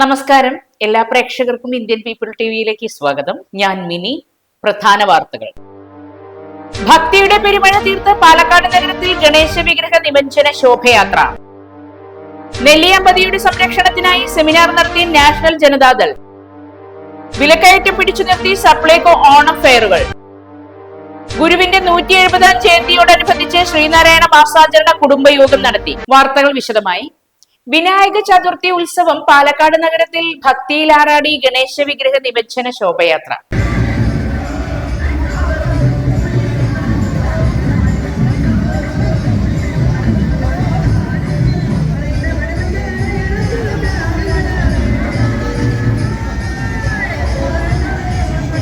നമസ്കാരം. എല്ലാ പ്രേക്ഷകർക്കും ഇന്ത്യൻ പീപ്പിൾ ടിവിയിലേക്ക് സ്വാഗതം. ഞാൻ മിനി. പ്രധാന വാർത്തകൾ. ഭക്തിയുടെ പെരുമഴ തീർത്ത് പാലക്കാട് നഗരത്തിൽ ഗണേശ വിഗ്രഹ നിമഞ്ജന ശോഭയാത്ര. നെല്ലിയാമ്പതിയുടെ സംരക്ഷണത്തിനായി സെമിനാർ നടത്തി നാഷണൽ ജനതാദൾ. വിലക്കയറ്റം പിടിച്ചു നിർത്തി സപ്ലൈകോ ഓണം ഫെയറുകൾ. ഗുരുവിന്റെ നൂറ്റി എഴുപതാം ജയന്തിയോടനുബന്ധിച്ച് ശ്രീനാരായണ മാസാചരണ കുടുംബയോഗം നടത്തി. വാർത്തകൾ വിശദമായി. വിനായക ചതുർത്ഥി ഉത്സവം പാലക്കാട് നഗരത്തിൽ ഭക്തിയിലാറാടി ഗണേശ വിഗ്രഹ നിമജ്ജന ശോഭയാത്ര.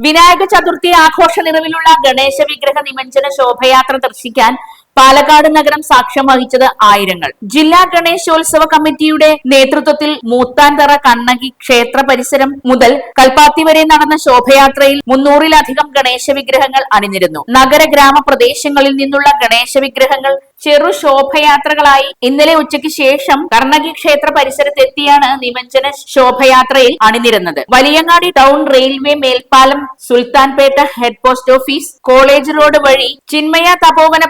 വിനായക ചതുർത്ഥി ആഘോഷ നിറവിലുള്ള ഗണേശ വിഗ്രഹ നിമഞ്ജന ശോഭയാത്ര ദർശിക്കാൻ പാലക്കാട് നഗരം സാക്ഷ്യം വഹിച്ചത് ആയിരങ്ങൾ. ജില്ലാ ഗണേശോത്സവ കമ്മിറ്റിയുടെ നേതൃത്വത്തിൽ മൂത്താൻതറ കണ്ണകി ക്ഷേത്ര പരിസരം മുതൽ കൽപ്പാത്തി വരെ നടന്ന ശോഭയാത്രയിൽ മുന്നൂറിലധികം ഗണേശ വിഗ്രഹങ്ങൾ അണിനിരുന്നു നഗര ഗ്രാമ പ്രദേശങ്ങളിൽ നിന്നുള്ള ഗണേശ വിഗ്രഹങ്ങൾ ചെറു ശോഭയാത്രകളായി ഇന്നലെ ഉച്ചയ്ക്ക് ശേഷം കർണകി ക്ഷേത്ര പരിസരത്തെത്തിയാണ് നിമഞ്ജന ശോഭയാത്രയിൽ അണിനിരുന്നത് വലിയങ്ങാടി ടൗൺ റെയിൽവേ മേൽപ്പാലം Sultanpettah head post office college road വഴി ചിന്മയ തപോവന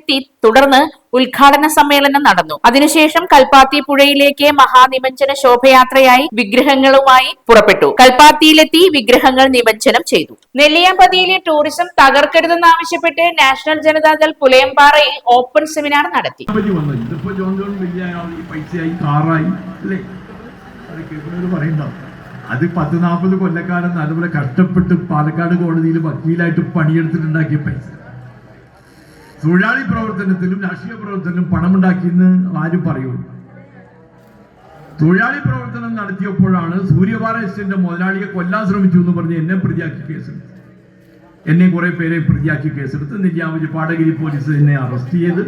പരിസരത്തെത്തി തുടർന്ന് ഉദ്ഘാടന സമ്മേളനം നടന്നു. അതിനുശേഷം കൽപ്പാത്തി പുഴയിലേക്ക് മഹാനിമഞ്ജന ശോഭയാത്രയായി വിഗ്രഹങ്ങളുമായി പുറപ്പെട്ടു. കൽപ്പാത്തിയിലെത്തി വിഗ്രഹങ്ങൾ നിമഞ്ജനം ചെയ്തു. നെല്ലിയാമ്പതിയിലെ ടൂറിസം തകർക്കരുതെന്നാവശ്യപ്പെട്ട് നാഷണൽ ജനതാദൾ പുലയംപാറയിൽ ഓപ്പൺ സെമിനാർ നടത്തി. അത് പത്ത് നാൽപ്പത് കൊല്ലക്കാലം നല്ലപോലെ കഷ്ടപ്പെട്ട് പാലക്കാട് കോടതിയിൽ വക്കീലായിട്ട് പണിയെടുത്തിട്ടുണ്ടാക്കിയ പൈസ. തൊഴിലാളി പ്രവർത്തനത്തിലും രാഷ്ട്രീയ പ്രവർത്തനത്തിലും പണമുണ്ടാക്കിയെന്ന് ആരും പറയൂ. തൊഴിലാളി പ്രവർത്തനം നടത്തിയപ്പോഴാണ് സൂര്യപാറ എസ്റ്റിന്റെ മുതലാളിയെ കൊല്ലാൻ ശ്രമിച്ചു എന്ന് പറഞ്ഞ് എന്നെ പ്രതിയാക്കി കേസെടുത്തു എന്നെ കുറെ പേരെ പ്രതിയാക്കി കേസെടുത്ത് നെല്ലിയാമ്പതി പാടഗിരി പോലീസ് എന്നെ അറസ്റ്റ് ചെയ്ത്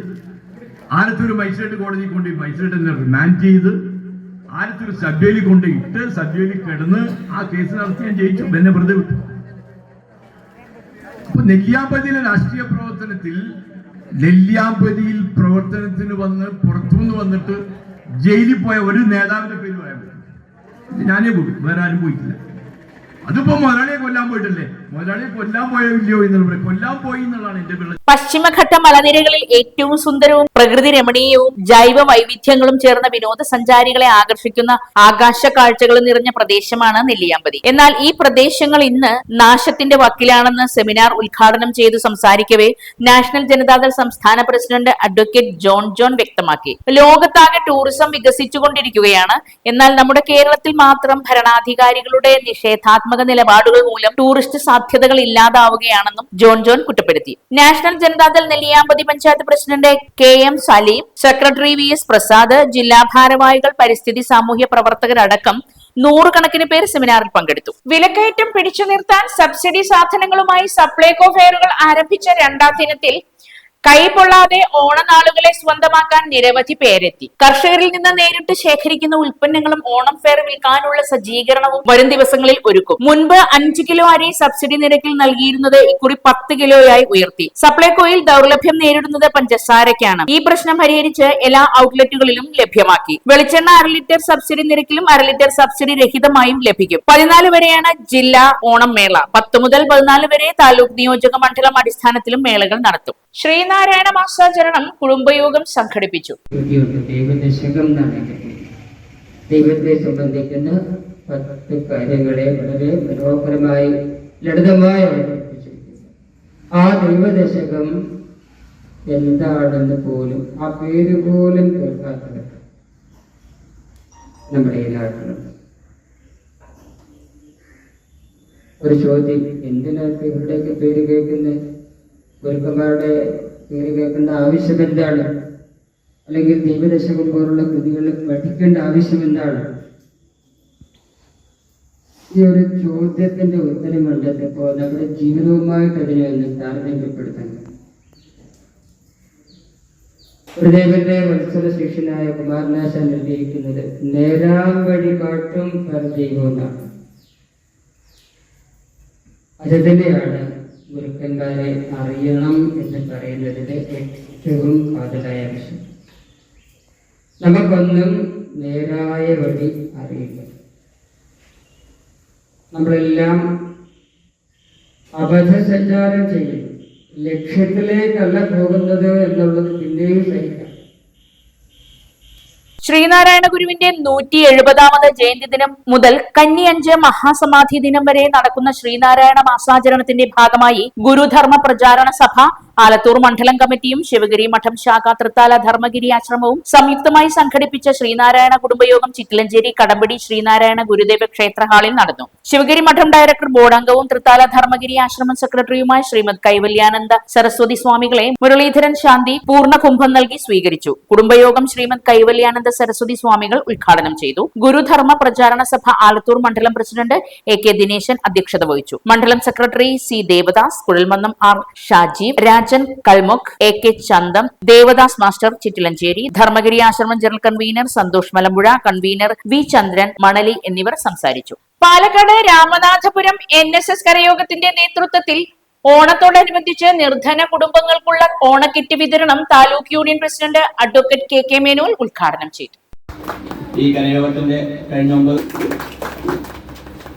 ആലത്തൂർ മജിസ്ട്രേറ്റ് കോടതി കൊണ്ട് മജിസ്ട്രേറ്റ് എന്നെ റിമാൻഡ് ചെയ്ത് ആലത്തൂർ സബ് കൊണ്ട് ഇട്ട് സബ് കിടന്ന് ആ കേസ് നടത്തി ഞാൻ ജയിച്ചു. എന്നെ വെറുതെ വിട്ടു. അപ്പൊ നെല്ലിയാമ്പതിയിലെ രാഷ്ട്രീയ പ്രവർത്തനത്തിൽ നെല്ലിയാമ്പതിയിൽ പ്രവർത്തനത്തിന് വന്ന് പുറത്തുനിന്ന് വന്നിട്ട് ജയിലിൽ പോയ ഒരു നേതാവിന്റെ പേര് പറയാൻ ഞാനേ പോയി വേറെ ആരും പോയിട്ടില്ല. അതിപ്പോ മുതലാളിയെ കൊല്ലാൻ പോയിട്ടല്ലേ? മുതലാളിയെ കൊല്ലാൻ പോയോ ഇല്ലയോ എന്നുള്ള കൊല്ലാൻ പോയി എന്നുള്ളതാണ് എന്റെ പിള്ള പശ്ചിമഘട്ട മലനിരകളിൽ ഏറ്റവും സുന്ദരവും പ്രകൃതി രമണീയവും ജൈവ വൈവിധ്യങ്ങളും ചേർന്ന വിനോദസഞ്ചാരികളെ ആകർഷിക്കുന്ന ആകാശ കാഴ്ചകൾ നിറഞ്ഞ പ്രദേശമാണ് നെല്ലിയാമ്പതി. എന്നാൽ ഈ പ്രദേശങ്ങൾ ഇന്ന് നാശത്തിന്റെ വക്കിലാണെന്ന് സെമിനാർ ഉദ്ഘാടനം ചെയ്തു സംസാരിക്കവേ നാഷണൽ ജനതാദൾ സംസ്ഥാന പ്രസിഡന്റ് അഡ്വക്കേറ്റ് ജോൺ ജോൺ വ്യക്തമാക്കി. ലോകത്താകെ ടൂറിസം വികസിച്ചുകൊണ്ടിരിക്കുകയാണ്. എന്നാൽ നമ്മുടെ കേരളത്തിൽ മാത്രം ഭരണാധികാരികളുടെ നിഷേധാത്മക നിലപാടുകൾ മൂലം ടൂറിസ്റ്റ് സാധ്യതകൾ ഇല്ലാതാവുകയാണെന്നും ജോൺ ജോൺ കുറ്റപ്പെടുത്തി. National Janata Dal Nelliyampathy panchayat president K M Saleem secretary V S Prasad ജില്ലാ ഭാരവാഹികൾ പരിസ്ഥിതി സാമൂഹ്യ പ്രവർത്തകരടക്കം നൂറുകണക്കിന് പേർ സെമിനാറിൽ പങ്കെടുത്തു. വിലക്കയറ്റം പിടിച്ചു നിർത്താൻ സബ്സിഡി സാധനങ്ങളുമായി സപ്ലൈകോ ഫെയറുകൾ ആരംഭിച്ച രണ്ടാം ദിനത്തിൽ കൈപൊള്ളാതെ ഓണനാളുകളെ സ്വന്തമാക്കാൻ നിരവധി പേരെത്തി. കർഷകരിൽ നിന്ന് നേരിട്ട് ശേഖരിക്കുന്ന ഉൽപ്പന്നങ്ങളും ഓണം ഫെയർ വിൽക്കാനുള്ള സജ്ജീകരണവും വരും ദിവസങ്ങളിൽ ഒരുക്കും. മുൻപ് അഞ്ച് കിലോ അരി സബ്സിഡി നിരക്കിൽ നൽകിയിരുന്നത് ഇക്കുറി പത്ത് കിലോയായി ഉയർത്തി. സപ്ലൈകോയിൽ ദൗർലഭ്യം നേരിടുന്നത് പഞ്ചസാരയ്ക്കാണ്. ഈ പ്രശ്നം പരിഹരിച്ച് എല്ലാ ഔട്ട്ലെറ്റുകളിലും ലഭ്യമാക്കി. വെളിച്ചെണ്ണ അര ലിറ്റർ സബ്സിഡി നിരക്കിലും അര ലിറ്റർ സബ്സിഡി രഹിതമായും ലഭിക്കും. പതിനാല് വരെയാണ് ജില്ലാ ഓണം മേള. പത്ത് മുതൽ പതിനാല് വരെ താലൂക്ക് നിയോജക മണ്ഡലം അടിസ്ഥാനത്തിലും മേളകൾ നടത്തും. ശ്രീനാരായണ മാസാചരണം കുടുംബയോഗം സംഘടിപ്പിച്ചു. ദൈവത്തെ സംബന്ധിക്കുന്ന പത്ത് കാര്യങ്ങളെ വളരെ മനോഹരമായി ലളിതമായി ആ ദൈവദശകം എന്താണെന്ന് പോലും ആ പേര് പോലും കേൾക്കാത്തത് നമ്മുടെ ഇലാക്കണം ഒരു ചോദ്യം എന്തിനാണ് ഇവരുടെയൊക്കെ പേര് കേൾക്കുന്നത്? ഗുരുക്കന്മാരുടെ പേര് കേൾക്കേണ്ട ആവശ്യം എന്താണ്? അല്ലെങ്കിൽ ദൈവദശകം പോലുള്ള കൃതികൾ പഠിക്കേണ്ട ആവശ്യം എന്താണ്? ഈ ഒരു ചോദ്യത്തിന്റെ ഉത്തരം കണ്ടെത്തിയപ്പോൾ നമ്മുടെ ജീവിതവുമായിട്ട് അതിനെ ഒന്ന് താരതമ്യപ്പെടുത്താൻ ഗുരുദേവന്റെ വത്സര ശിഷ്യനായ കുമാരനാശൻ എഴുതിയിരിക്കുന്നത് നേരാം വഴി കാട്ടും പരദൈവം എന്നാണ് അത് തന്നെയാണ് ഗുരുക്കന്മാരെ അറിയണം എന്ന് പറയുന്നതിന്റെ ഏറ്റവും കാതലായ വിഷയം. നമുക്കൊന്നും നേരായ വഴി അറിയില്ല. നമ്മളെല്ലാം അബദ്ധസഞ്ചാരം ചെയ്യുന്നു ലക്ഷ്യത്തിലേക്കല്ല പോകുന്നത് എന്നുള്ളത് പിന്നെയും സഹിക്കാം ശ്രീനാരായണ ഗുരുവിന്റെ നൂറ്റി എഴുപതാമത് ജയന്തി ദിനം മുതൽ കന്നിയഞ്ച് മഹാസമാധി ദിനം വരെ നടക്കുന്ന ശ്രീനാരായണ മാസാചരണത്തിന്റെ ഭാഗമായി ഗുരുധർമ്മ പ്രചാരണ സഭ ആലത്തൂർ മണ്ഡലം കമ്മിറ്റിയും ശിവഗിരി മഠം ശാഖ തൃത്താല ധർമ്മഗിരി ആശ്രമവും സംയുക്തമായി സംഘടിപ്പിച്ച ശ്രീനാരായണ കുടുംബയോഗം ചിറ്റിലഞ്ചേരി കടമ്പടി ശ്രീനാരായണ ഗുരുദേവ ക്ഷേത്ര ഹാളിൽ നടന്നു. ശിവഗിരി മഠം ഡയറക്ടർ ബോർഡംഗവും തൃത്താല ധർമ്മഗിരി ആശ്രമം സെക്രട്ടറിയുമായ ശ്രീമദ് കൈവല്യാനന്ദ സരസ്വതി സ്വാമികളെ മുരളീധരൻ ശാന്തി പൂർണ കുംഭം നൽകി സ്വീകരിച്ചു. കുടുംബയോഗം ശ്രീമദ് കൈവല്യാനന്ദ സരസ്വതി സ്വാമികൾ ഉദ്ഘാടനം ചെയ്തു. ഗുരുധർമ്മ പ്രചാരണ സഭ ആലത്തൂർ മണ്ഡലം പ്രസിഡന്റ് എ കെ ദിനേശൻ അധ്യക്ഷത വഹിച്ചു. മണ്ഡലം secretary C Devadas Kuzhalmannam R Shajeev Rajan Kalmukh A K Chantham Devadas master Chittilanchery Dharmagiri ആശ്രമം general convener Santhosh Malampuzha convener V Chandran Manali എന്നിവർ സംസാരിച്ചു. Palakkad Ramanathapuram N S S കരയോഗത്തിന്റെ നേതൃത്വത്തിൽ ഓണത്തോടനുബന്ധിച്ച് നിർധന കുടുംബങ്ങൾക്കുള്ള ഓണക്കിറ്റ് വിതരണം taluk union president advocate K K Menon ഉദ്ഘാടനം ചെയ്തു. ഈ കരയോഗത്തിന്റെ കഴിഞ്ഞ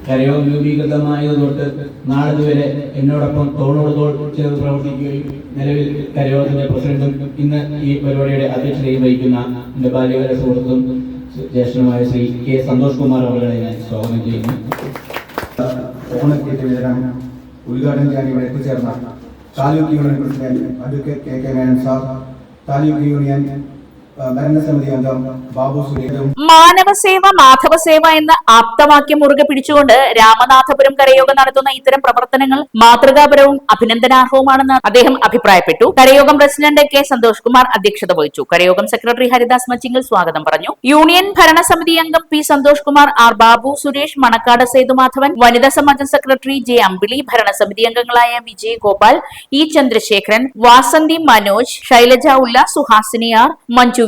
കരയോഗം രൂപീകൃതമായത് തൊട്ട് നാളെ വരെ എന്നോടൊപ്പം തോളോട് തോൾ ചേർന്ന് പ്രവർത്തിക്കുകയും നിലവിൽ കരയോത്തിന്റെ പ്രസിഡന്റും ഇന്ന് ഈ പരിപാടിയുടെ അധ്യക്ഷതയും വഹിക്കുന്ന എന്റെ ബാല്യകാല സുഹൃത്തും ജ്യേഷ്ഠനുമായ ശ്രീ കെ സന്തോഷ് കുമാർ അവരുടെ ഞാൻ സ്വാഗതം ചെയ്യുന്നു. ഉദ്ഘാടനം ചെയ്യാൻ ഇവിടെ എത്തിച്ചേർന്ന taluk union president advocate K K Menon sir taluk union മാനവസേവ മാധവസേവ എന്ന ആപ്തവാക്യം മുറുകെ പിടിച്ചുകൊണ്ട് രാമനാഥപുരം കരയോഗം നടത്തുന്ന ഇത്തരം പ്രവർത്തനങ്ങൾ മാതൃകാപരവും അഭിനന്ദനാർഹവുമാണെന്ന് അദ്ദേഹം അഭിപ്രായപ്പെട്ടു. കരയോഗം പ്രസിഡന്റ് കെ സന്തോഷ് കുമാർ അധ്യക്ഷത വഹിച്ചു. കരയോഗം സെക്രട്ടറി ഹരിദാസ് മച്ചിങ്ങൽ സ്വാഗതം പറഞ്ഞു. യൂണിയൻ ഭരണസമിതി അംഗം പി സന്തോഷ് കുമാർ ആർ ബാബു സുരേഷ് മണക്കാട് സേതുമാധവൻ വനിതാ സമാജം സെക്രട്ടറി ജെ അമ്പിളി ഭരണസമിതി അംഗങ്ങളായ വിജയ് ഗോപാൽ ഇ ചന്ദ്രശേഖരൻ വാസന്തി മനോജ് ശൈലജ ഉല്ല സുഹാസിനി ആർ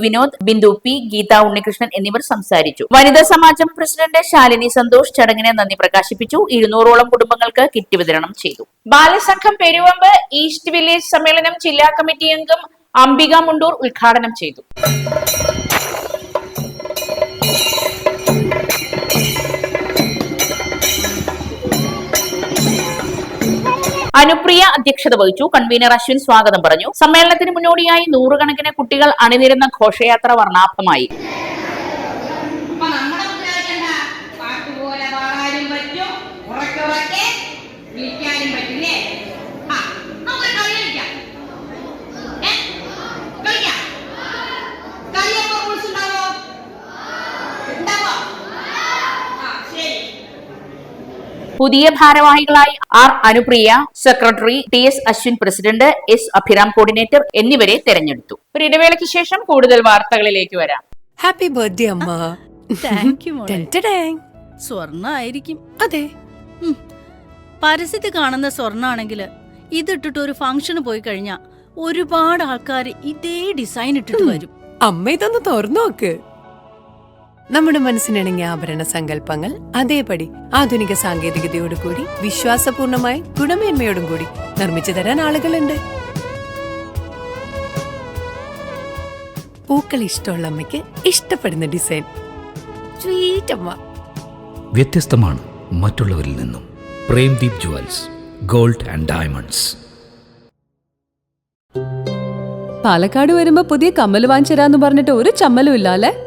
വിനോദ് ബിന്ദു പി ഗീത ഉണ്ണികൃഷ്ണൻ എന്നിവർ സംസാരിച്ചു. വനിതാ സമാജം പ്രസിഡന്റ് ശാലിനി സന്തോഷ് ചടങ്ങിനെ നന്ദി പ്രകാശിപ്പിച്ചു. ഇരുന്നൂറോളം കുടുംബങ്ങൾക്ക് കിറ്റ് വിതരണം ചെയ്തു. ബാലസംഘം പെരുവമ്പ് ഈസ്റ്റ് വില്ലേജ് സമ്മേളനം ജില്ലാ കമ്മിറ്റി അംഗം അംബിക മുണ്ടൂർ ഉദ്ഘാടനം ചെയ്തു. അനുപ്രിയ അധ്യക്ഷത വഹിച്ചു. കൺവീനർ അശ്വിൻ സ്വാഗതം പറഞ്ഞു. സമ്മേളനത്തിന് മുന്നോടിയായി നൂറുകണക്കിന് കുട്ടികൾ അണിനിരുന്ന ഘോഷയാത്ര വർണാഭമായി. പുതിയ ഭാരവാഹികളായി R Anupriya secretary T S Ashwin president S Abhiram coordinator എന്നിവരെ തെരഞ്ഞെടുത്തു. ഒരു ഇടവേളയ്ക്ക് ശേഷം കൂടുതൽ വാർത്തകളിലേക്ക് വരാം. ഹാപ്പി ബർത്ത്ഡേ അമ്മ. താങ്ക് യു സ്വർണായിരിക്കും അതെ. പരസ്യത്തിൽ കാണുന്ന സ്വർണാണെങ്കിൽ ഇതിട്ടിട്ട് ഒരു ഫംഗ്ഷന് പോയി കഴിഞ്ഞാൽ ഒരുപാട് ആൾക്കാർ ഇതേ ഡിസൈൻ ഇട്ടിട്ട് വരും. അമ്മ ഇതൊന്ന് തുറന്നു നോക്ക്. നമ്മുടെ മനസ്സിനിണങ്ങിയ ആഭരണ സങ്കല്പങ്ങൾ അതേപടി ആധുനിക സാങ്കേതികതയോടുകൂടി വിശ്വാസപൂർണമായി ഗുണമേന്മയോടും കൂടി നിർമ്മിച്ചു തരാൻ ആളുകളുണ്ട്. പൂക്കൾ ഇഷ്ടമുള്ള അമ്മയ്ക്ക് ഇഷ്ടപ്പെടുന്ന ഡിസൈൻ. അമ്മ വ്യത്യസ്തമാണ് മറ്റുള്ളവരിൽ നിന്നും. Premdeep jewels gold and diamonds. Palakkad വരുമ്പോ പുതിയ കമ്മൽ വാങ്ങിച്ചരാന്ന് പറഞ്ഞിട്ട് ഒരു ചമ്മലും ഇല്ല അല്ലെ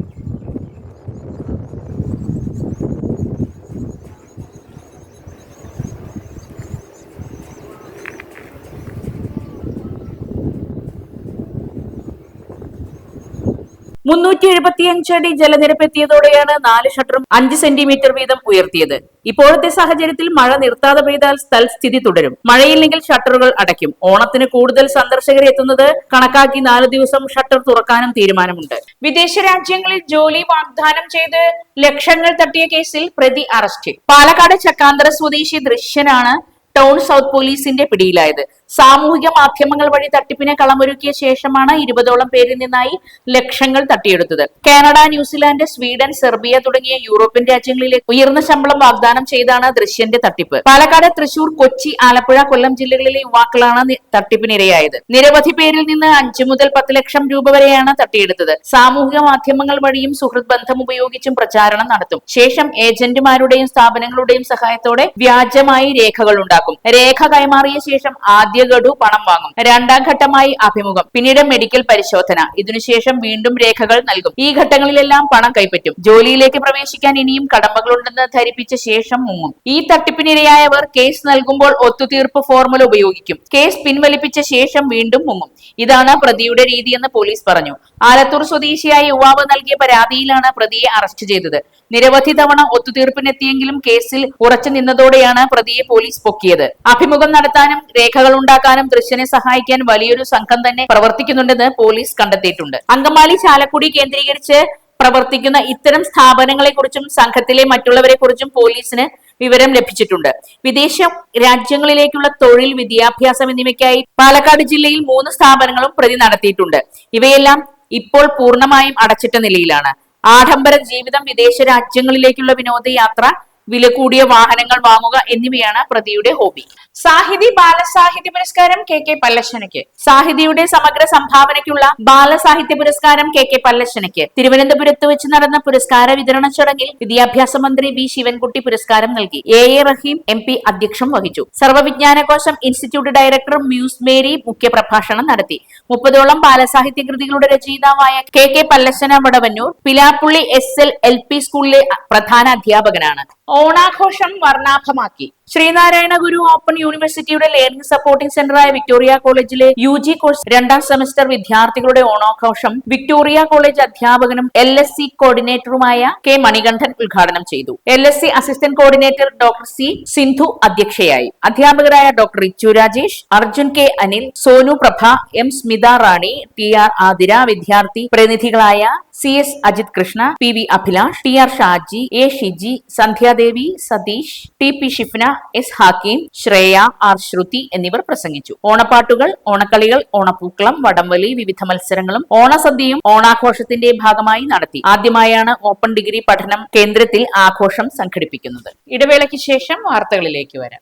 മുന്നൂറ്റി എഴുപത്തിയഞ്ച് അടി ജലനിരപ്പ് എത്തിയതോടെയാണ് നാല് ഷട്ടറും അഞ്ച് സെന്റിമീറ്റർ വീതം ഉയർത്തിയത്. ഇപ്പോഴത്തെ സാഹചര്യത്തിൽ മഴ നിർത്താതെ പെയ്താൽ സ്ഥലസ്ഥിതി തുടരും. മഴയില്ലെങ്കിൽ ഷട്ടറുകൾ അടയ്ക്കും. ഓണത്തിന് കൂടുതൽ സന്ദർശകർ എത്തുന്നത് കണക്കാക്കി നാല് ദിവസം ഷട്ടർ തുറക്കാനും തീരുമാനമുണ്ട്. വിദേശ രാജ്യങ്ങളിൽ ജോലി വാഗ്ദാനം ചെയ്ത് ലക്ഷങ്ങൾ തട്ടിയ കേസിൽ പ്രതി അറസ്റ്റ്. പാലക്കാട് ചക്കാന്തര സ്വദേശി ദൃശ്യനാണ് ടൗൺ സൗത്ത് പോലീസിന്റെ പിടിയിലായത്. സാമൂഹിക മാധ്യമങ്ങൾ വഴി തട്ടിപ്പിനെ കളമൊരുക്കിയ ശേഷമാണ് ഇരുപതോളം പേരിൽ നിന്നായി ലക്ഷങ്ങൾ തട്ടിയെടുത്തത്. Canada New Zealand Sweden Serbia തുടങ്ങിയ യൂറോപ്യൻ രാജ്യങ്ങളിലെ ഉയർന്ന ശമ്പളം വാഗ്ദാനം ചെയ്താണ് ദൃശ്യന്റെ തട്ടിപ്പ്. പാലക്കാട് തൃശൂർ കൊച്ചി ആലപ്പുഴ കൊല്ലം ജില്ലകളിലെ യുവാക്കളാണ് തട്ടിപ്പിനിരയായത്. നിരവധി പേരിൽ നിന്ന് അഞ്ചു മുതൽ പത്ത് ലക്ഷം രൂപ വരെയാണ് തട്ടിയെടുത്തത്. സാമൂഹിക മാധ്യമങ്ങൾ വഴിയും സുഹൃത് ബന്ധം ഉപയോഗിച്ചും പ്രചാരണം നടത്തും. ശേഷം ഏജന്റുമാരുടെയും സ്ഥാപനങ്ങളുടെയും സഹായത്തോടെ വ്യാജമായി രേഖകൾ ഉണ്ടാക്കും. രേഖ കൈമാറിയ ശേഷം ആദ്യ ഗഡു പണം വാങ്ങും. രണ്ടാം ഘട്ടമായി അഭിമുഖം. പിന്നീട് മെഡിക്കൽ പരിശോധന. ഇതിനുശേഷം വീണ്ടും രേഖകൾ നൽകും. ഈ ഘട്ടങ്ങളിലെല്ലാം പണം കൈപ്പറ്റും. ജോലിയിലേക്ക് പ്രവേശിക്കാൻ ഇനിയും കടമകളുണ്ടെന്ന് ധരിപ്പിച്ച ശേഷം മുങ്ങും. ഈ തട്ടിപ്പിനിരയായവർ കേസ് നൽകുമ്പോൾ ഒത്തുതീർപ്പ് ഫോർമുല ഉപയോഗിക്കും. കേസ് പിൻവലിപ്പിച്ച ശേഷം വീണ്ടും മുങ്ങും. ഇതാണ് പ്രതിയുടെ രീതിയെന്ന് പോലീസ് പറഞ്ഞു. ആലത്തൂർ സ്വദേശിയായ യുവാവ് നൽകിയ പരാതിയിലാണ് പ്രതിയെ അറസ്റ്റ് ചെയ്തത്. നിരവധി തവണ ഒത്തുതീർപ്പിനെത്തിയെങ്കിലും കേസിൽ ഉറച്ചു നിന്നതോടെയാണ് പ്രതിയെ പോലീസ് പൊക്കിയത്. അഭിമുഖം നടത്താനും രേഖകൾ ഉണ്ടാക്കാനും ദൃശ്യനെ സഹായിക്കാൻ വലിയൊരു സംഘം തന്നെ പ്രവർത്തിക്കുന്നുണ്ടെന്ന് പോലീസ് കണ്ടെത്തിയിട്ടുണ്ട്. അങ്കമാലി ചാലക്കുടി കേന്ദ്രീകരിച്ച് പ്രവർത്തിക്കുന്ന ഇത്തരം സ്ഥാപനങ്ങളെക്കുറിച്ചും സംഘത്തിലെ മറ്റുള്ളവരെ കുറിച്ചും പോലീസിന് വിവരം ലഭിച്ചിട്ടുണ്ട്. വിദേശ രാജ്യങ്ങളിലേക്കുള്ള തൊഴിൽ വിദ്യാഭ്യാസം എന്നിവയ്ക്കായി പാലക്കാട് ജില്ലയിൽ മൂന്ന് സ്ഥാപനങ്ങളും പ്രതി നടത്തിയിട്ടുണ്ട്. ഇവയെല്ലാം ഇപ്പോൾ പൂർണമായും അടച്ചിട്ട നിലയിലാണ്. ആഡംബര ജീവിതം വിദേശ രാജ്യങ്ങളിലേക്കുള്ള വിനോദയാത്ര വില കൂടിയ വാഹനങ്ങൾ വാങ്ങുക എന്നിവയാണ് പ്രതിയുടെ ഹോബി. സാഹിതി ബാലസാഹിത്യ പുരസ്കാരം കെ കെ പല്ലശ്ശനയ്ക്ക്. സാഹിതിയുടെ സമഗ്ര സംഭാവനയ്ക്കുള്ള ബാലസാഹിത്യ പുരസ്കാരം കെ കെ പല്ലശ്ശനയ്ക്ക്. തിരുവനന്തപുരത്ത് വെച്ച് നടന്ന പുരസ്കാര വിതരണ ചടങ്ങിൽ വിദ്യാഭ്യാസ മന്ത്രി വി ശിവൻകുട്ടി പുരസ്കാരം നൽകി. A A Rahim M P അധ്യക്ഷം വഹിച്ചു. സർവവിജ്ഞാനകോശം ഇൻസ്റ്റിറ്റ്യൂട്ട് ഡയറക്ടർ മ്യൂസ് മേരി മുഖ്യപ്രഭാഷണം നടത്തി. മുപ്പതോളം ബാലസാഹിത്യ കൃതികളുടെ രചയിതാവായ K K Pallassana Vadavannur Pilappully S L L P സ്കൂളിലെ പ്രധാന അധ്യാപകനാണ്. ഓണാഘോഷം വർണാഭമാക്കി. ശ്രീനാരായണ ഗുരു ഓപ്പൺ യൂണിവേഴ്സിറ്റിയുടെ ലേണിംഗ് സപ്പോർട്ടിംഗ് സെന്ററായ വിക്ടോറിയ കോളേജിലെ യു ജി കോഴ്സ് രണ്ടാം സെമസ്റ്റർ വിദ്യാർത്ഥികളുടെ ഓണാഘോഷം വിക്ടോറിയ കോളേജ് അധ്യാപകനും എൽ എസ് സി കോർഡിനേറ്ററുമായ കെ മണികണ്ഠൻ ഉദ്ഘാടനം ചെയ്തു. L S C assistant coordinator doctor C Sindhu അധ്യക്ഷയായി. അധ്യാപകരായ doctor Richu Rajesh Arjun K Anil Sonu Prabha M Smitha Rani T R Athira വിദ്യാർത്ഥി പ്രതിനിധികളായ C S Ajith Krishna P V Abhilash T R Shaji A Shiji Sandhyadevi Satheesh T P Shifna S Hakkim Shreya R Sruthi എന്നിവർ പ്രസംഗിച്ചു. ഓണപ്പാട്ടുകൾ ഓണക്കളികൾ ഓണപ്പൂക്കളം വടംവലി വിവിധ മത്സരങ്ങളും ഓണസദ്യയും ഓണാഘോഷത്തിന്റെ ഭാഗമായി നടത്തി. ആദ്യമായാണ് open degree പഠനം കേന്ദ്രത്തിൽ ആഘോഷം സംഘടിപ്പിക്കുന്നത്. ഇടവേളയ്ക്ക് ശേഷം വാർത്തകളിലേക്ക് വരാം.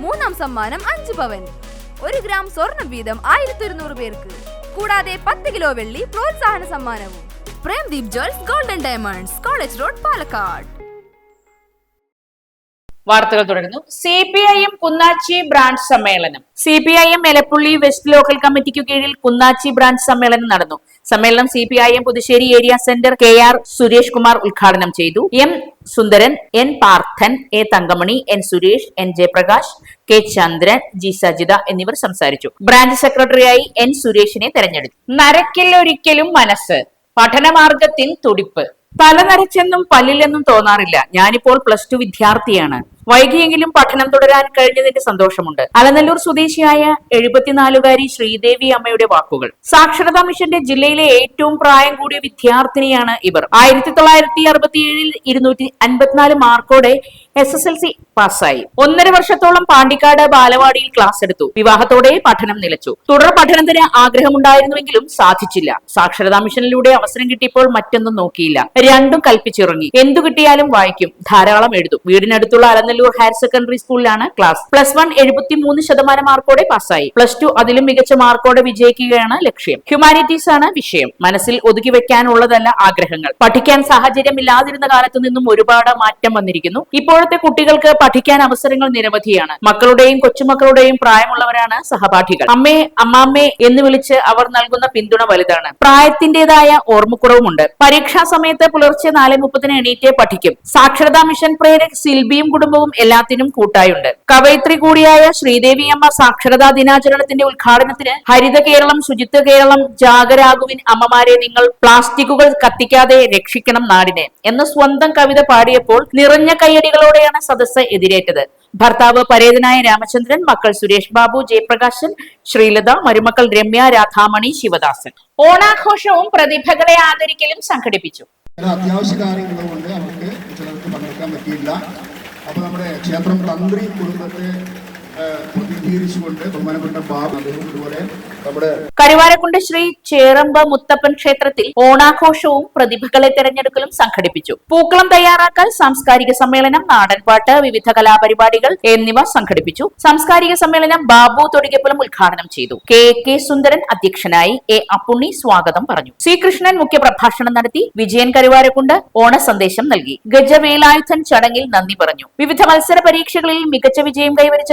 മൂന്നാം സമ്മാനം അഞ്ച് പവൻ. ഒരു ഗ്രാം സ്വർണം വീതം ആയിരത്തി ഒരുന്നൂറ് പേർക്ക്. കൂടാതെ പത്ത് കിലോ വെള്ളി പ്രോത്സാഹന സമ്മാനവും. Premdeep jewels golden diamonds college road Palakkad. വാർത്തകൾ തുടരുന്നു. C P I M Kunnachi branch സമ്മേളനം. C P I M Elappully west local കമ്മിറ്റിക്ക് കീഴിൽ കുന്നാച്ചി ബ്രാഞ്ച് സമ്മേളനം നടന്നു. സമ്മേളനം C P I M Puthussery area centre K R Suresh Kumar ഉദ്ഘാടനം ചെയ്തു. M Sundaran N Parthan A Thankamani N Suresh N Jayaprakash K Chandran G Sajitha എന്നിവർ സംസാരിച്ചു. Branch സെക്രട്ടറിയായി എൻ സുരേഷിനെ തെരഞ്ഞെടുത്തു. നരക്കില്ലൊരിക്കലും മനസ്സ്. പഠനമാർഗത്തിൻ തുടിപ്പ്. തല നരച്ചെന്നും പല്ലില്ലെന്നും തോന്നാറില്ല. ഞാനിപ്പോൾ പ്ലസ് ടു വിദ്യാർത്ഥിയാണ്. വൈകിയെങ്കിലും പഠനം തുടരാൻ കഴിഞ്ഞതിന്റെ സന്തോഷമുണ്ട്. അലനല്ലൂർ സ്വദേശിയായ എഴുപത്തിനാലുകാരി ശ്രീദേവി അമ്മയുടെ വാക്കുകൾ. സാക്ഷരതാ മിഷന്റെ ജില്ലയിലെ ഏറ്റവും പ്രായം കൂടിയ വിദ്യാർത്ഥിനിയാണ് ഇവർ. ആയിരത്തി തൊള്ളായിരത്തി അറുപത്തിയേഴിൽ ഇരുന്നൂറ്റി അൻപത്തിനാല് മാർക്കോടെ എസ് എസ് എൽ സി പാസ്സായി. ഒന്നര വർഷത്തോളം പാണ്ടിക്കാട് ബാലവാടിയിൽ ക്ലാസ് എടുത്തു. വിവാഹത്തോടെ പഠനം നിലച്ചു. തുടർ പഠനത്തിന് ആഗ്രഹമുണ്ടായിരുന്നുവെങ്കിലും സാധിച്ചില്ല. സാക്ഷരതാ മിഷനിലൂടെ അവസരം കിട്ടിയപ്പോൾ മറ്റൊന്നും നോക്കിയില്ല. രണ്ടും കൽപ്പിച്ചിറങ്ങി. എന്തു കിട്ടിയാലും വായിക്കും. ധാരാളം എഴുതും. വീടിനടുത്തുള്ള അലനല്ലൂർ ഹയർ സെക്കൻഡറി സ്കൂളിലാണ് ക്ലാസ്. പ്ലസ് വൺ എഴുപത്തിമൂന്ന് ശതമാനം മാർക്കോടെ പാസ്സായി. പ്ലസ് ടു അതിലും മികച്ച മാർക്കോടെ വിജയിക്കുകയാണ് ലക്ഷ്യം. ഹ്യൂമാനിറ്റീസ് ആണ് വിഷയം. മനസ്സിൽ ഒതുക്കി വെക്കാനുള്ളതല്ല ആഗ്രഹങ്ങൾ. പഠിക്കാൻ സാഹചര്യം ഇല്ലാതിരുന്ന കാലത്ത് നിന്നും ഒരുപാട് മാറ്റം വന്നിരിക്കുന്നു. ഇപ്പോഴത്തെ കുട്ടികൾക്ക് പഠിക്കാൻ അവസരങ്ങൾ നിരവധിയാണ്. മക്കളുടെയും കൊച്ചുമക്കളുടെയും പ്രായമുള്ളവരാണ് സഹപാഠികൾ. അമ്മേ അമ്മാമ്മേ എന്ന് വിളിച്ച് അവർ നൽകുന്ന പിന്തുണ വലുതാണ്. പ്രായത്തിന്റേതായ ഓർമ്മക്കുറവുമുണ്ട്. പരീക്ഷാ സമയത്ത് പുലർച്ചെ നാല് മുപ്പതിന് എണീറ്റേ പഠിക്കും. സാക്ഷരതാ മിഷൻ പ്രേരക് സിൽബിയും കുടുംബവും എല്ലാത്തിനും കൂട്ടായുണ്ട്. കവയിത്രി കൂടിയായ ശ്രീദേവി അമ്മ സാക്ഷരതാ ദിനാചരണത്തിന്റെ ഉദ്ഘാടനത്തിന് ഹരിത കേരളം ശുചിത്വ കേരളം ജാഗരാകുവിൻ അമ്മമാരെ നിങ്ങൾ പ്ലാസ്റ്റിക്കുകൾ കത്തിക്കാതെ രക്ഷിക്കണം നാടിനെ എന്ന് സ്വന്തം കവിത പാടിയപ്പോൾ നിറഞ്ഞ കയ്യടികളോടെയാണ് സദസ്സ് എതിരേറ്റത്. ഭർത്താവ് പരേതനായ രാമചന്ദ്രൻ മക്കൾ സുരേഷ് ബാബു ജയപ്രകാശൻ ശ്രീലത മരുമക്കൾ രമ്യ രാധാമണി ശിവദാസൻ. ഓണാഘോഷവും പ്രതിഭകളെ ആദരിക്കലും സംഘടിപ്പിച്ചു. അത്യാവശ്യ കാര്യങ്ങളുകൊണ്ട് നമുക്ക് ചിലർക്ക് പങ്കെടുക്കാൻ പറ്റിയില്ല. അപ്പോൾ നമ്മുടെ ക്ഷേത്രം തന്ത്രി കുടുംബത്തെ കരുവാരക്കുണ്ട് ശ്രീ ചേറമ്പ് മുത്തപ്പൻ ക്ഷേത്രത്തിൽ ഓണാഘോഷവും പ്രതിഭകളെ തെരഞ്ഞെടുക്കലും സംഘടിപ്പിച്ചു. പൂക്കളം തയ്യാറാക്കൽ സാംസ്കാരിക സമ്മേളനം നാടൻപാട്ട് വിവിധ കലാപരിപാടികൾ എന്നിവ സംഘടിപ്പിച്ചു. സാംസ്കാരിക സമ്മേളനം ബാബു തൊടികപ്പുലം ഉദ്ഘാടനം ചെയ്തു. കെ കെ സുന്ദരൻ അധ്യക്ഷനായി എ അപ്പുണ്ണി സ്വാഗതം പറഞ്ഞു. സി കൃഷ്ണൻ മുഖ്യപ്രഭാഷണം നടത്തി വിജയൻ കരുവാരക്കുണ്ട് ഓണ സന്ദേശം നൽകി. ഗജവേലായുധൻ ചടങ്ങിൽ നന്ദി പറഞ്ഞു. വിവിധ മത്സര പരീക്ഷകളിൽ മികച്ച വിജയം കൈവരിച്ച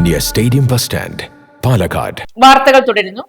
near stadium bus stand Palakkad വാർത്തകൾ തുടരുന്നു.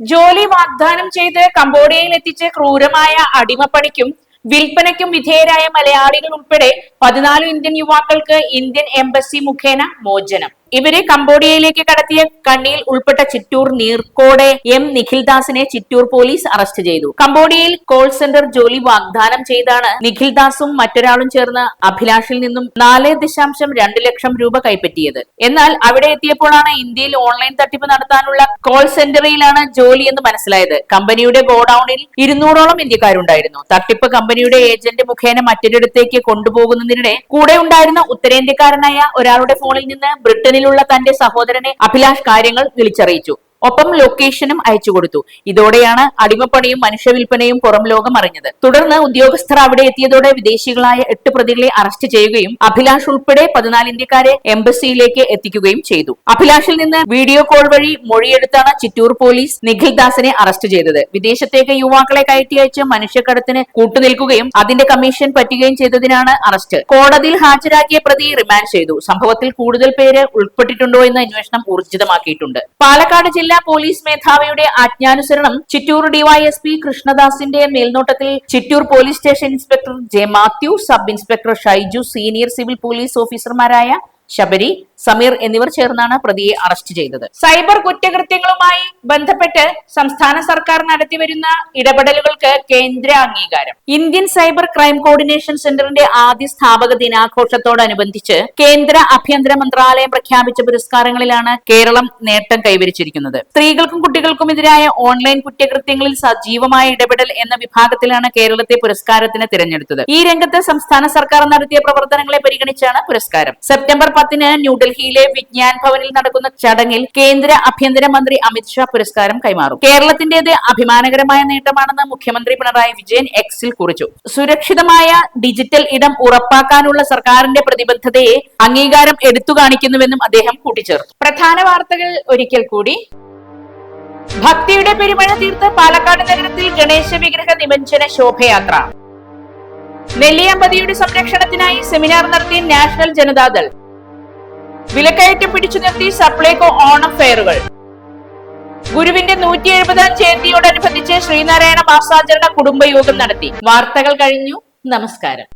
ജോലി വാഗ്ദാനം ചെയ്ത് കംബോഡിയയിൽ എത്തിച്ച് ക്രൂരമായ അടിമപ്പണിക്കും വിൽപ്പനയ്ക്കും വിധേയരായ മലയാളികൾ ഉൾപ്പെടെ പതിനാല് ഇന്ത്യൻ യുവാക്കൾക്ക് ഇന്ത്യൻ എംബസി മുഖേന മോചനം. ഇവരെ കംബോഡിയയിലേക്ക് കടത്തിയ കണ്ണിയിൽ ഉൾപ്പെട്ട ചിറ്റൂർ നീർക്കോടെ എം നിഖിൽദാസിനെ ചിറ്റൂർ പോലീസ് അറസ്റ്റ് ചെയ്തു. കംബോഡിയയിൽ കോൾ സെന്റർ ജോലി വാഗ്ദാനം ചെയ്താണ് നിഖിൽദാസും മറ്റൊരാളും ചേർന്ന് അഭിലാഷിൽ നിന്നും നാല് ദശാംശം രണ്ട് ലക്ഷം രൂപ കൈപ്പറ്റിയത്. എന്നാൽ അവിടെ എത്തിയപ്പോഴാണ് ഇന്ത്യയിൽ ഓൺലൈൻ തട്ടിപ്പ് നടത്താനുള്ള കോൾ സെന്ററിലാണ് ജോലി എന്ന് മനസ്സിലായത്. കമ്പനിയുടെ ഗോഡൌണിൽ ഇരുന്നൂറോളം ഇന്ത്യക്കാരുണ്ടായിരുന്നു. തട്ടിപ്പ് കമ്പനിയുടെ ഏജന്റ് മുഖേന മറ്റൊരിടത്തേക്ക് കൊണ്ടുപോകുന്നതിനിടെ കൂടെ ഉണ്ടായിരുന്ന ഉത്തരേന്ത്യക്കാരനായ ഒരാളുടെ ഫോണിൽ നിന്ന് ബ്രിട്ടനിലുള്ള തന്റെ സഹോദരനെ അഭിലാഷ് കാര്യങ്ങൾ വിളിച്ചറിയിച്ചു ഒപ്പം ലൊക്കേഷനും അയച്ചു കൊടുത്തു. ഇതോടെയാണ് അടിമപ്പണിയും മനുഷ്യവിൽപ്പനയും പുറം ലോകം അറിഞ്ഞത്. തുടർന്ന് ഉദ്യോഗസ്ഥർ അവിടെ എത്തിയതോടെ വിദേശികളായ എട്ട് പ്രതികളെ അറസ്റ്റ് ചെയ്യുകയും അഭിലാഷ് ഉൾപ്പെടെ പതിനാല് ഇന്ത്യക്കാരെ എംബസിയിലേക്ക് എത്തിക്കുകയും ചെയ്തു. അഭിലാഷിൽ നിന്ന് വീഡിയോ കോൾ വഴി മൊഴിയെടുത്താണ് ചിറ്റൂർ പോലീസ് നിഖിൽ ദാസിനെ അറസ്റ്റ് ചെയ്തത്. വിദേശത്തേക്ക് യുവാക്കളെ കയറ്റി അയച്ച് മനുഷ്യക്കടത്തിന് കൂട്ടുനിൽക്കുകയും അതിന്റെ കമ്മീഷൻ പറ്റുകയും ചെയ്തതിനാണ് അറസ്റ്റ് കോടതിയിൽ ഹാജരാക്കിയ പ്രതി റിമാൻഡ് ചെയ്തു. സംഭവത്തിൽ കൂടുതൽ പേര് ഉൾപ്പെട്ടിട്ടുണ്ടോ എന്ന് അന്വേഷണം ഊർജിതമാക്കിയിട്ടുണ്ട്. പാലക്കാട് ജില്ലാ പോലീസ് മേധാവിയുടെ ആജ്ഞാനുസരണം ചിറ്റൂർ ഡിവൈഎസ്പി കൃഷ്ണദാസിന്റെ മേൽനോട്ടത്തിൽ Chittur police station inspector J Mathew sub inspector Shaiju senior civil police ഓഫീസർമാരായ ശബരി സമീർ എന്നിവർ ചേർന്നാണ് പ്രതിയെ അറസ്റ്റ് ചെയ്തത്. സൈബർ കുറ്റകൃത്യങ്ങളുമായി ബന്ധപ്പെട്ട് സംസ്ഥാന സർക്കാർ നടത്തിവരുന്ന ഇടപെടലുകൾക്ക് കേന്ദ്ര അംഗീകാരം. ഇന്ത്യൻ സൈബർ ക്രൈം കോർഡിനേഷൻ സെന്ററിന്റെ ആദ്യ സ്ഥാപക ദിനാഘോഷത്തോടനുബന്ധിച്ച് കേന്ദ്ര ആഭ്യന്തര മന്ത്രാലയം പ്രഖ്യാപിച്ച പുരസ്കാരങ്ങളിലാണ് കേരളം നേട്ടം കൈവരിച്ചിരിക്കുന്നത്. സ്ത്രീകൾക്കും കുട്ടികൾക്കും എതിരായ ഓൺലൈൻ കുറ്റകൃത്യങ്ങളിൽ സജീവമായ ഇടപെടൽ എന്ന വിഭാഗത്തിലാണ് കേരളത്തെ പുരസ്കാരത്തിന് തിരഞ്ഞെടുത്തത്. ഈ രംഗത്ത് സംസ്ഥാന സർക്കാർ നടത്തിയ പ്രവർത്തനങ്ങളെ പരിഗണിച്ചാണ് പുരസ്കാരം. സെപ്റ്റംബർ പത്തിന് ന്യൂഡൽഹിയിലെ വിജ്ഞാൻ ഭവനിൽ നടക്കുന്ന ചടങ്ങിൽ കേന്ദ്ര ആഭ്യന്തരമന്ത്രി അമിത്ഷാ പുരസ്കാരം കൈമാറും. കേരളത്തിന്റേത് അഭിമാനകരമായ നേട്ടമാണെന്ന് മുഖ്യമന്ത്രി പിണറായി വിജയൻ എക്സിൽ കുറിച്ചു. സുരക്ഷിതമായ ഡിജിറ്റൽ ഇടം ഉറപ്പാക്കാനുള്ള സർക്കാരിന്റെ പ്രതിബദ്ധതയെ അംഗീകാരം എടുത്തു കാണിക്കുന്നുവെന്നും അദ്ദേഹം കൂട്ടിച്ചേർത്തു. പ്രധാന വാർത്തകൾ ഒരിക്കൽ കൂടി. ഭക്തിയുടെ പെരുമഴ തീർത്ത് പാലക്കാട് നഗരത്തിൽ ഗണേശ വിഗ്രഹ നിമഞ്ജന ശോഭയാത്ര. നെല്ലിയാമ്പതിയുടെ സംരക്ഷണത്തിനായി സെമിനാർ നടത്തിയ നാഷണൽ ജനതാദൾ. വിലക്കയറ്റം പിടിച്ചു നിർത്തി സപ്ലൈകോ ഓണം ഫെയറുകൾ ഗുരുവിന്റെ നൂറ്റി എഴുപതാം ജയന്തിയോടനുബന്ധിച്ച് ശ്രീനാരായണ മാസാചരണ കുടുംബയോഗം നടത്തി. വാർത്തകൾ കഴിഞ്ഞു. നമസ്കാരം.